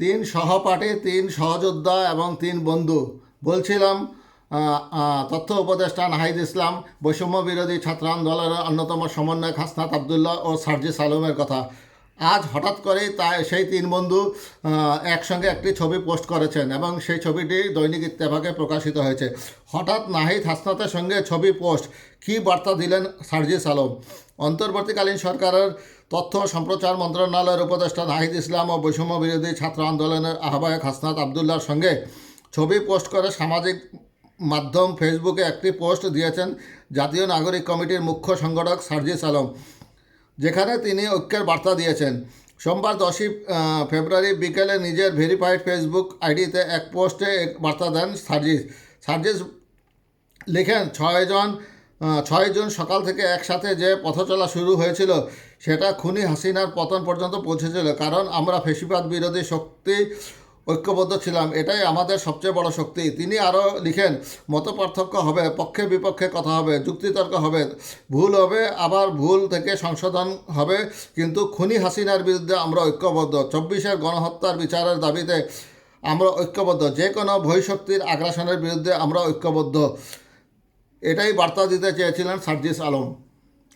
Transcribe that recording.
তিন সহপাঠী, তিন সহযোদ্ধা এবং তিন বন্ধু। বলছিলাম তথ্য উপদেষ্টা নাহিদ ইসলাম বৈষম্য বিরোধী ছাত্র দলের অন্যতম সমন্বয়ক হাসনাত আবদুল্লাহ ও সার্জিস আলমের কথা। আজ হঠাৎ করেই তা সেই তিন বন্ধু একসঙ্গে একটি ছবি পোস্ট করেছেন এবং সেই ছবিটি দৈনিক ইত্তেফাকে প্রকাশিত হয়েছে। হঠাৎ নাহিদ হাসনাতের সঙ্গে ছবি পোস্ট, কী বার্তা দিলেন সার্জিস আলম? অন্তর্বর্তীকালীন সরকারের তথ্য সম্প্রচার মন্ত্রণালয়ের উপদেষ্টা নাহিদ ইসলাম ও বৈষম্য বিরোধী ছাত্র আন্দোলনের আহ্বায়ক হাসনাত আবদুল্লার সঙ্গে ছবি পোস্ট করে সামাজিক মাধ্যম ফেসবুকে একটি পোস্ট দিয়েছেন জাতীয় নাগরিক কমিটির মুখ্য সংগঠক সার্জিস আলম। যেখানে তিনি ঐক্যের বার্তা দিয়েছেন। সোমবার দশই ফেব্রুয়ারি বিকেলে নিজের ভেরিফাইড ফেসবুক আইডিতে এক পোস্টে এক বার্তা দেন সার্জিস। সার্জিস লিখেন ছয়জন ছয় জুন সকাল থেকে একসাথে যে পথচলা শুরু হয়েছিল, সেটা খুনি হাসিনার পতন পর্যন্ত পৌঁছেছিল। কারণ আমরা ফেসিবাদ বিরোধী শক্তি ঐক্যবদ্ধ ছিলাম, এটাই আমাদের সবচেয়ে বড় শক্তি। তিনি আরও লিখেন মত পার্থক্য হবে, পক্ষে বিপক্ষে কথা হবে, যুক্তিতর্ক হবে, ভুল হবে, আবার ভুল থেকে সংশোধন হবে, কিন্তু খুনি হাসিনার বিরুদ্ধে আমরা ঐক্যবদ্ধ। চব্বিশের গণহত্যার বিচারের দাবিতে আমরা ঐক্যবদ্ধ। যে কোনো ভবিষ্যক্তির আগ্রাসনের বিরুদ্ধে আমরা ঐক্যবদ্ধ। এটাই বার্তা দিতে চেয়েছিলেন সার্জিস আলম।